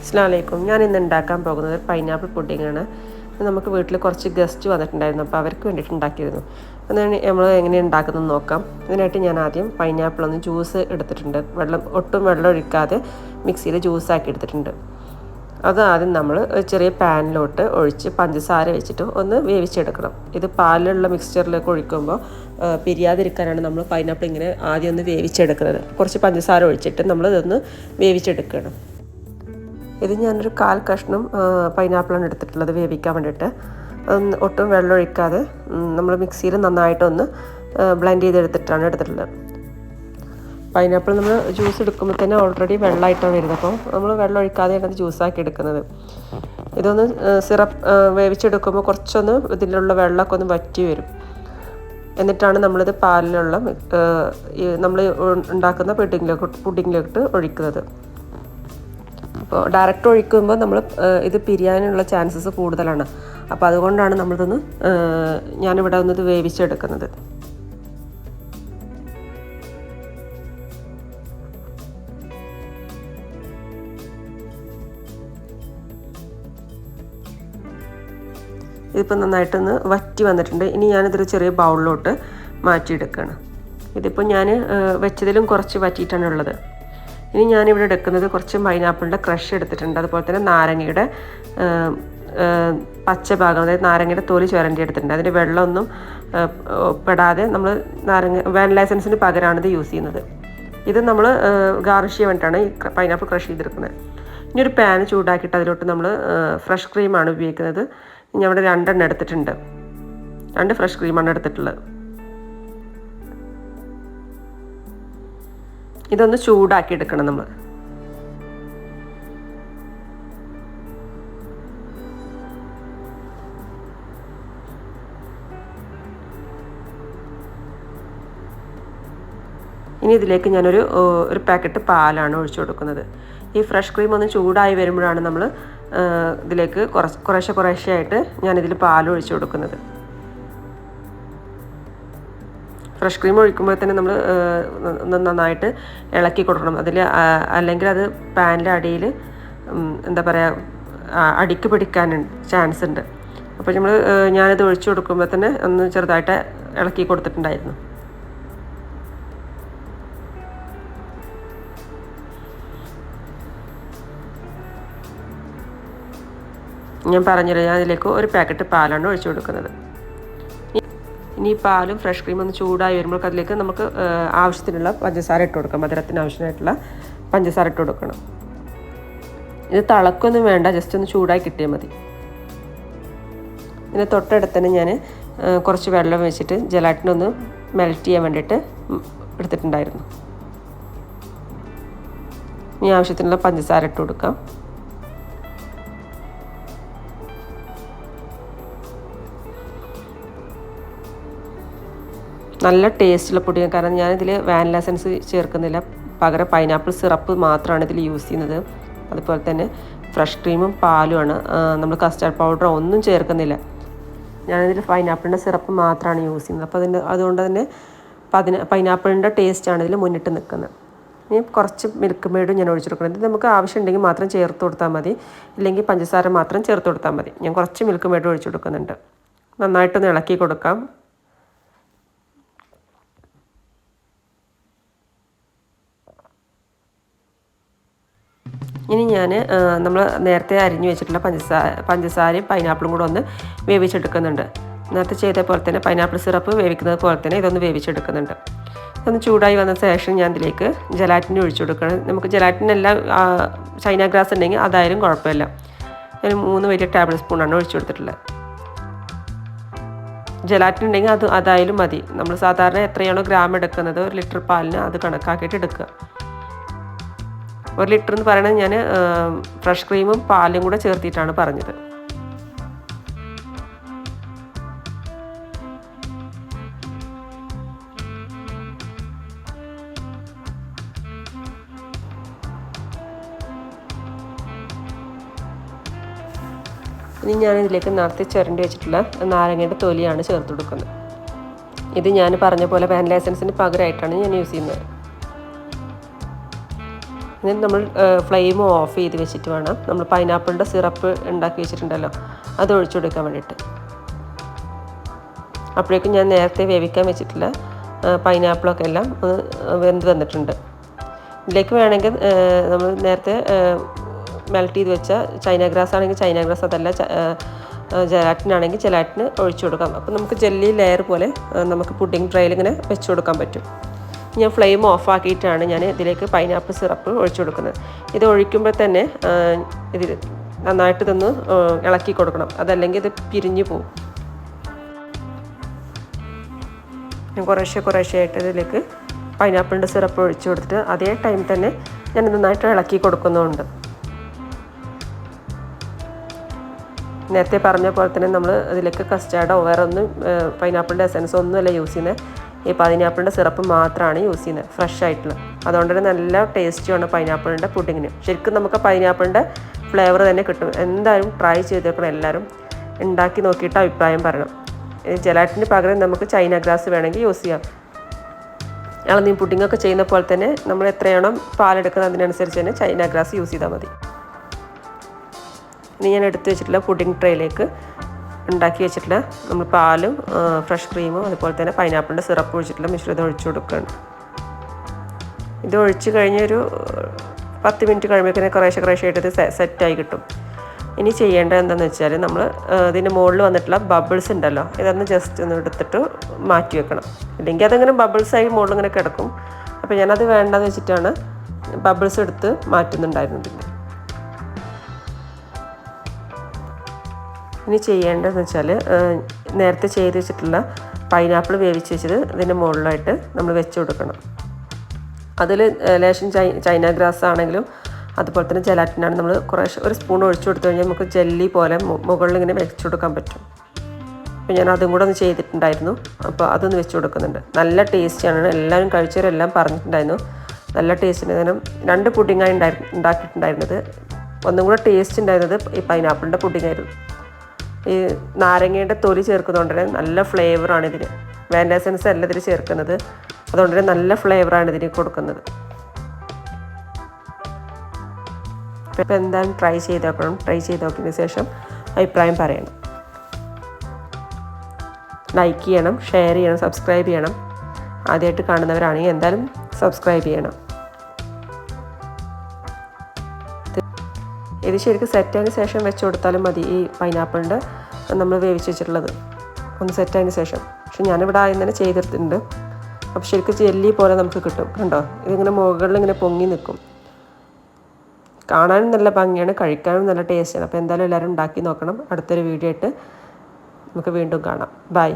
അസ്ലാമലൈക്കും ഞാൻ ഇന്ന് ഉണ്ടാക്കാൻ പോകുന്നത് പൈനാപ്പിൾ പുഡിങ്ങാണ് നമുക്ക് വീട്ടിൽ കുറച്ച് ഗസ്റ്റ് വന്നിട്ടുണ്ടായിരുന്നു. അപ്പോൾ അവർക്ക് വേണ്ടിയിട്ട് ഉണ്ടാക്കിയിരുന്നു. അതാണ് നമ്മൾ എങ്ങനെ ഉണ്ടാക്കുന്നത് നോക്കാം. അതിനായിട്ട് ഞാൻ ആദ്യം പൈനാപ്പിൾ ഒന്ന് ജ്യൂസ് എടുത്തിട്ടുണ്ട്. വെള്ളം ഒട്ടും വെള്ളം ഒഴിക്കാതെ മിക്സിയിൽ ജ്യൂസാക്കി എടുത്തിട്ടുണ്ട്. അത് ആദ്യം നമ്മൾ ചെറിയ പാനിലോട്ട് ഒഴിച്ച് പഞ്ചസാര വെച്ചിട്ട് ഒന്ന് വേവിച്ചെടുക്കണം. ഇത് പാലിലുള്ള മിക്സ്ചറിലേക്ക് ഒഴിക്കുമ്പോൾ പിരിയാതിരിക്കാനാണ് നമ്മൾ പൈനാപ്പിൾ ഇങ്ങനെ ആദ്യം ഒന്ന് വേവിച്ചെടുക്കുന്നത്. കുറച്ച് പഞ്ചസാര ഒഴിച്ചിട്ട് നമ്മൾ ഇതൊന്ന് വേവിച്ചെടുക്കണം. ഇത് ഞാനൊരു കാൽ കഷ്ണം പൈനാപ്പിളാണ് എടുത്തിട്ടുള്ളത് വേവിക്കാൻ വേണ്ടിയിട്ട്. ഒട്ടും വെള്ളം ഒഴിക്കാതെ നമ്മൾ മിക്സിയിൽ നന്നായിട്ടൊന്ന് ബ്ലെൻഡ് ചെയ്തെടുത്തിട്ടാണ് എടുത്തിട്ടുള്ളത്. പൈനാപ്പിൾ നമ്മൾ ജ്യൂസ് എടുക്കുമ്പോൾ തന്നെ ഓൾറെഡി വെള്ളമായിട്ടാണ് വരുന്നത്. അപ്പോൾ നമ്മൾ വെള്ളം ഒഴിക്കാതെയാണ് അത് ജ്യൂസാക്കി എടുക്കുന്നത്. ഇതൊന്ന് സിറപ്പ് വേവിച്ചെടുക്കുമ്പോൾ കുറച്ചൊന്ന് ഇതിലുള്ള വെള്ളമൊക്കെ ഒന്ന് വറ്റി വരും. എന്നിട്ടാണ് നമ്മളിത് പാലിലുള്ള നമ്മൾ ഉണ്ടാക്കുന്ന പുഡിങ്ങിലേക്ക് പുഡിങ്ങിലോട്ട് ഒഴിക്കുന്നത്. അപ്പോൾ ഡയറക്റ്റ് ഒഴിക്കുമ്പോൾ നമ്മൾ ഇത് പിരിയാനുള്ള ചാൻസസ് കൂടുതലാണ്. അപ്പോൾ അതുകൊണ്ടാണ് നമ്മളിതൊന്ന് ഞാനിവിടെ ഒന്ന് ഇത് വേവിച്ചെടുക്കുന്നത്. ഇതിപ്പോൾ നന്നായിട്ടൊന്ന് വറ്റി വന്നിട്ടുണ്ട്. ഇനി ഞാനിതൊരു ചെറിയ ബൗളിലോട്ട് മാറ്റിയെടുക്കുകയാണ്. ഇതിപ്പോൾ ഞാൻ വെച്ചതിലും കുറച്ച് വറ്റിയിട്ടാണ് ഉള്ളത്. ഇനി ഞാനിവിടെ എടുക്കുന്നത് കുറച്ച് പൈനാപ്പിളിന്റെ ക്രഷ് എടുത്തിട്ടുണ്ട്. അതുപോലെ തന്നെ നാരങ്ങയുടെ പച്ച ഭാഗം അതായത് നാരങ്ങയുടെ തൊലി ചുരണ്ടി എടുത്തിട്ടുണ്ട്. അതിന്റെ വെള്ളമൊന്നും പെടാതെ നമ്മൾ നാരങ്ങ വാനില എസൻസിന് പകരമാണ് ഇത് യൂസ് ചെയ്യുന്നത്. ഇത് നമ്മൾ ഗാർണിഷ് ചെയ്യാൻ വേണ്ടിയിട്ടാണ് ഈ പൈനാപ്പിൾ ക്രഷ് ചെയ്തെടുക്കുന്നത് ഇനി ഒരു പാൻ ചൂടാക്കിയിട്ട് അതിലോട്ട് നമ്മൾ ഫ്രഷ് ക്രീമാണ് ഉപയോഗിക്കുന്നത്. ഞാൻ ഇവിടെ രണ്ടെണ്ണം എടുത്തിട്ടുണ്ട്. രണ്ട് ഫ്രഷ് ക്രീമാണ് എടുത്തിട്ടുള്ളത്. ഇതൊന്ന് ചൂടാക്കി എടുക്കണം നമ്മൾ. ഇനി ഇതിലേക്ക് ഞാനൊരു ഒരു പാക്കറ്റ് പാലാണ് ഒഴിച്ചു കൊടുക്കുന്നത്. ഈ ഫ്രഷ് ക്രീം ഒന്ന് ചൂടായി വരുമ്പോഴാണ് നമ്മൾ ഇതിലേക്ക് കുറച്ച് കുറേശ്ശെ കുറേശ്ശെ ആയിട്ട് ഞാനിതിൽ പാൽ ഒഴിച്ചു കൊടുക്കുന്നത്. ഫ്രഷ് ക്രീം ഒഴിക്കുമ്പോൾ തന്നെ നമ്മൾ നന്നായിട്ട് ഇളക്കി കൊടുക്കണം. അതിൽ അല്ലെങ്കിൽ അത് പാനിന്റെ അടിയിൽ എന്താ പറയുക അടിക്ക് പിടിക്കാൻ ചാൻസ് ഉണ്ട്. അപ്പോൾ നമ്മൾ ഞാനിത് ഒഴിച്ചു കൊടുക്കുമ്പോൾ തന്നെ ഒന്ന് ചെറുതായിട്ട് ഇളക്കി കൊടുത്തിട്ടുണ്ടായിരുന്നു. ഞാൻ പറഞ്ഞില്ല ഞാൻ അതിലേക്ക് ഒരു പാക്കറ്റ് പാലാണ് ഒഴിച്ചു കൊടുക്കുന്നത്. ഇനി പാലും ഫ്രഷ് ക്രീം ഒന്ന് ചൂടായി വരുമ്പോൾ അതിലേക്ക് നമുക്ക് ആവശ്യത്തിനുള്ള പഞ്ചസാര ഇട്ട് കൊടുക്കാം. മധുരത്തിന് ആവശ്യമായിട്ടുള്ള പഞ്ചസാര ഇട്ട് കൊടുക്കണം. ഇത് തിളക്കൊന്നും വേണ്ട ജസ്റ്റ് ഒന്ന് ചൂടായി കിട്ടിയാൽ മതി. ഇതിന് തൊട്ടടുത്ത് തന്നെ ഞാൻ കുറച്ച് വെള്ളം വെച്ചിട്ട് ജലാറ്റിനൊന്ന് മെൽറ്റ് ചെയ്യാൻ വേണ്ടിയിട്ട് എടുത്തിട്ടുണ്ടായിരുന്നു. ഇനി ആവശ്യത്തിനുള്ള പഞ്ചസാര ഇട്ട് കൊടുക്കാം. നല്ല ടേസ്റ്റുള്ള പൊടിയാണ് കാരണം ഞാൻ ഞാനിതിൽ വാനില എസൻസ് ചേർക്കുന്നില്ല. പകരം പൈനാപ്പിൾ സിറപ്പ് മാത്രമാണ് ഇതിൽ യൂസ് ചെയ്യുന്നത്. അതുപോലെ തന്നെ ഫ്രഷ് ക്രീമും പാലുമാണ്. നമ്മൾ കസ്റ്റാർഡ് പൗഡറോ ഒന്നും ചേർക്കുന്നില്ല. ഞാനിതിൽ പൈനാപ്പിളിന്റെ സിറപ്പ് മാത്രമാണ് യൂസ് ചെയ്യുന്നത്. അപ്പോൾ അതിന്റെ അതുകൊണ്ട് തന്നെ പതിന പൈനാപ്പിളിന്റെ ടേസ്റ്റാണ് ഇതിൽ മുന്നിട്ട് നിൽക്കുന്നത് ഇനി കുറച്ച് മിൽക്ക് മെയ്ഡും ഞാൻ ഒഴിച്ചു ഇത് നമുക്ക് ആവശ്യമുണ്ടെങ്കിൽ മാത്രം ചേർത്ത് കൊടുത്താൽ മതി. ഇല്ലെങ്കിൽ പഞ്ചസാര മാത്രം ചേർത്ത് കൊടുത്താൽ മതി. ഞാൻ കുറച്ച് മിൽക്ക് മെയ്ഡ് ഒഴിച്ചു കൊടുക്കുന്നുണ്ട്. നന്നായിട്ടൊന്ന് ഇളക്കി കൊടുക്കാം. ഇനി ഞാൻ നമ്മൾ നേരത്തെ അരിഞ്ഞു വെച്ചിട്ടുള്ള പഞ്ചസാര പഞ്ചസാരയും പൈനാപ്പിളും കൂടെ ഒന്ന് വേവിച്ചെടുക്കുന്നുണ്ട്. നേരത്തെ ചെയ്ത പോലെ തന്നെ പൈനാപ്പിൾ സിറപ്പ് വേവിക്കുന്നത് പോലെ തന്നെ ഇതൊന്ന് വേവിച്ചെടുക്കുന്നുണ്ട്. ഒന്ന് ചൂടായി വന്ന ശേഷം ഞാൻ ഇതിലേക്ക് ജലാറ്റിൻ ഒഴിച്ചു കൊടുക്കണം. നമുക്ക് ജലാറ്റിനെല്ലാം ചൈന ഗ്രാസ് ഉണ്ടെങ്കിൽ അതായാലും കുഴപ്പമില്ല. ഞാൻ മൂന്ന് വലിയ ടേബിൾ സ്പൂണാണ് ഒഴിച്ചു കൊടുത്തിട്ടുള്ളത്. ജലാറ്റിൻ ഉണ്ടെങ്കിൽ അത് അതായാലും മതി. നമ്മൾ സാധാരണ എത്രയാണോ ഗ്രാം എടുക്കുന്നത് ഒരു ലിറ്റർ പാലിന് അത് കണക്കാക്കിയിട്ട് എടുക്കുക. ഒരു ലിറ്റർ എന്ന് പറയുന്നത് ഞാൻ ഫ്രഷ് ക്രീമും പാലും കൂടെ ചേർത്തിട്ടാണ് പറഞ്ഞത്. ഇനി ഞാൻ ഇതിലേക്ക് നേരത്തെ ചിരണ്ടി വെച്ചിട്ടുള്ള നാരങ്ങയുടെ തൊലിയാണ് ചേർത്ത് കൊടുക്കുന്നത്. ഇത് ഞാൻ പറഞ്ഞ പോലെ വാനില എസൻസിന് പകരമായിട്ടാണ് ഞാൻ യൂസ് ചെയ്യുന്നത്. ഇനി നമ്മൾ ഫ്ലെയിം ഓഫ് ചെയ്ത് വെച്ചിട്ട് വേണം. നമ്മൾ പൈനാപ്പിളിന്റെ സിറപ്പ് ഉണ്ടാക്കി വെച്ചിട്ടുണ്ടല്ലോ അത് ഒഴിച്ചു കൊടുക്കാൻ വേണ്ടിയിട്ട്. അപ്പോഴേക്കും ഞാൻ നേരത്തെ വേവിക്കാൻ വെച്ചിട്ടുള്ള പൈനാപ്പിളൊക്കെ എല്ലാം ഒന്ന് വെന്ത് വന്നിട്ടുണ്ട്. ഇതിലേക്ക് വേണമെങ്കിൽ നമ്മൾ നേരത്തെ മെൽറ്റ് ചെയ്ത് വെച്ച ചൈന ഗ്രാസ് ആണെങ്കിൽ ചൈന ഗ്രാസ് അതല്ല ജലാറ്റിനാണെങ്കിൽ ജലാറ്റിന് ഒഴിച്ചു കൊടുക്കാം. അപ്പോൾ നമുക്ക് ജെല്ലി ലെയർ പോലെ നമുക്ക് പുഡിംഗ് ട്രൈയിൽ ഇങ്ങനെ വെച്ച് കൊടുക്കാൻ പറ്റും. ഞാൻ ഫ്ലെയിം ഓഫ് ആക്കിയിട്ടാണ് ഞാൻ ഇതിലേക്ക് പൈനാപ്പിൾ സിറപ്പ് ഒഴിച്ചു കൊടുക്കുന്നത്. ഇത് ഒഴിക്കുമ്പോൾ തന്നെ ഇതിൽ നന്നായിട്ട് തന്ന് ഇളക്കി കൊടുക്കണം. അതല്ലെങ്കിൽ ഇത് പിരിഞ്ഞു പോകും ഞാൻ കുറേശ്ശെ കുറേശ്ശെ ആയിട്ട് ഇതിലേക്ക് പൈനാപ്പിളിന്റെ സിറപ്പ് ഒഴിച്ചു കൊടുത്തിട്ട് അതേ ടൈം തന്നെ ഞാൻ നന്നായിട്ട് ഇളക്കി കൊടുക്കുന്നുണ്ട്. നേരത്തെ പറഞ്ഞ പോലെ തന്നെ നമ്മൾ ഇതിലേക്ക് കസ്റ്റാർഡോ വേറെ ഒന്നും പൈനാപ്പിളിന്റെ ഒന്നും ഒന്നുമല്ല യൂസ് ചെയ്യുന്നത്. ഈ പൈനാപ്പിളിന്റെ സിറപ്പ് മാത്രമാണ് യൂസ് ചെയ്യുന്നത്. ഫ്രഷ് ആയിട്ടുള്ള. അതുകൊണ്ട് തന്നെ നല്ല ടേസ്റ്റിയാണ് പൈനാപ്പിളിന്റെ പുഡിങ്ങിന്. ശരിക്കും നമുക്ക് പൈനാപ്പിളിന്റെ ഫ്ലേവർ തന്നെ കിട്ടും. എന്തായാലും ട്രൈ ചെയ്തേക്കണം എല്ലാവരും. ഉണ്ടാക്കി നോക്കിയിട്ട് അഭിപ്രായം പറയണം. ജലാറ്റിന് പകരം നമുക്ക് ചൈന ഗ്രാസ് വേണമെങ്കിൽ യൂസ് ചെയ്യാം. ഇളനീ പുഡിങ്ങൊക്കെ ചെയ്യുന്ന പോലെ തന്നെ നമ്മൾ എത്രയാണോ പാലെടുക്കുന്നത് അതിനനുസരിച്ച് തന്നെ ചൈന ഗ്രാസ് യൂസ് ചെയ്താൽ മതി. ഇനി ഞാൻ എടുത്തു വെച്ചിട്ടുള്ള പുഡിംഗ് ട്രേയിലേക്ക് ഉണ്ടാക്കി വെച്ചിട്ടുള്ള നമ്മൾ പാലും ഫ്രഷ് ക്രീമും അതുപോലെ തന്നെ പൈനാപ്പിളിന്റെ സിറപ്പ് ഒഴിച്ചിട്ടുള്ള മിശ്രിതം ഒഴിച്ചു കൊടുക്കുകയാണ്. ഇത് ഒഴിച്ച് കഴിഞ്ഞൊരു പത്ത് മിനിറ്റ് കഴിയുമ്പോഴേക്കും കുറേശ്ശെ കുറേശ്ശെ ആയിട്ട് ഇത് സെറ്റായി കിട്ടും. ഇനി ചെയ്യേണ്ടത് എന്താണെന്ന് വെച്ചാൽ നമ്മൾ ഇതിന്റെ മുകളിൽ വന്നിട്ടുള്ള ബബിൾസ് ഉണ്ടല്ലോ ഇതൊന്ന് ജസ്റ്റ് ഒന്ന് എടുത്തിട്ട് മാറ്റി വെക്കണം. ഇല്ലെങ്കിൽ അതങ്ങനെ ബബിൾസായി മുകളിൽ ഇങ്ങനെ കിടക്കും. അപ്പോൾ ഞാനത് വേണ്ടെന്ന് വെച്ചിട്ടാണ് ബബിൾസ് എടുത്ത് മാറ്റുന്നുണ്ടായിരുന്നത്. ഇനി ചെയ്യേണ്ടതെന്ന് വെച്ചാൽ നേരത്തെ ചെയ്ത് വെച്ചിട്ടുള്ള പൈനാപ്പിൾ വേവിച്ച് വെച്ചത് ഇതിന്റെ മുകളിലായിട്ട് നമ്മൾ വെച്ച് കൊടുക്കണം. അതിൽ ലേശം ചൈ ചൈന ഗ്രാസ് ആണെങ്കിലും അതുപോലെ തന്നെ ജലാറ്റിനാണ് നമ്മൾ കുറേശ്ശെ ഒരു സ്പൂൺ ഒഴിച്ചു കൊടുത്തു കഴിഞ്ഞാൽ നമുക്ക് ജെല്ലി പോലെ മുകളിൽ ഇങ്ങനെ വെച്ച് കൊടുക്കാൻ പറ്റും. അപ്പോൾ ഞാൻ അതും കൂടെ ഒന്ന് ചെയ്തിട്ടുണ്ടായിരുന്നു. അപ്പോൾ അതൊന്ന് വെച്ച് കൊടുക്കുന്നുണ്ട്. നല്ല ടേസ്റ്റിയാണ് എല്ലാവരും കഴിച്ചവരെല്ലാം പറഞ്ഞിട്ടുണ്ടായിരുന്നു. നല്ല ടേസ്റ്റിന് കാരണം രണ്ട് പുഡിങ്ങായി ഉണ്ടായി ഉണ്ടാക്കിയിട്ടുണ്ടായിരുന്നത്. ഒന്നും കൂടെ ടേസ്റ്റ് ഉണ്ടായിരുന്നത് ഈ പൈനാപ്പിളിന്റെ പുഡിങ്ങായിരുന്നു. ഈ നാരങ്ങയുടെ തൊലി ചേർക്കുന്നതുകൊണ്ട് നല്ല ഫ്ലേവറാണ് ഇതിന്. വാനില അല്ല ഇതിൽ ചേർക്കുന്നത്. അതുകൊണ്ട് തന്നെ നല്ല ഫ്ലേവറാണ് ഇതിന് കൊടുക്കുന്നത്. അപ്പോൾ എന്തായാലും ട്രൈ ചെയ്ത് നോക്കണം. ട്രൈ ചെയ്ത് നോക്കിയതിന് ശേഷം അഭിപ്രായം പറയണം. ലൈക്ക് ചെയ്യണം ഷെയർ ചെയ്യണം സബ്സ്ക്രൈബ് ചെയ്യണം. ആദ്യമായിട്ട് കാണുന്നവരാണെങ്കിൽ എന്തായാലും സബ്സ്ക്രൈബ് ചെയ്യണം. ഇത് ശരിക്കും സെറ്റായതിന് ശേഷം വെച്ച് കൊടുത്താലും മതി ഈ പൈനാപ്പിളിന്റെ നമ്മൾ വേവിച്ച് വെച്ചിട്ടുള്ളത്. ഒന്ന് സെറ്റായതിന് ശേഷം. പക്ഷെ ഞാനിവിടെ ആദ്യം തന്നെ ചെയ്തിട്ടുണ്ട്. അപ്പോൾ ശരിക്കും ജെല്ലി പോലെ നമുക്ക് കിട്ടും. കണ്ടോ? ഇതിങ്ങനെ മുകളിൽ ഇങ്ങനെ പൊങ്ങി നിൽക്കും. കാണാനും നല്ല ഭംഗിയാണ് കഴിക്കാനും നല്ല ടേസ്റ്റാണ് അപ്പോൾ എന്തായാലും എല്ലാവരും ഉണ്ടാക്കി നോക്കണം. അടുത്തൊരു വീഡിയോ ആയിട്ട് നമുക്ക് വീണ്ടും കാണാം. ബൈ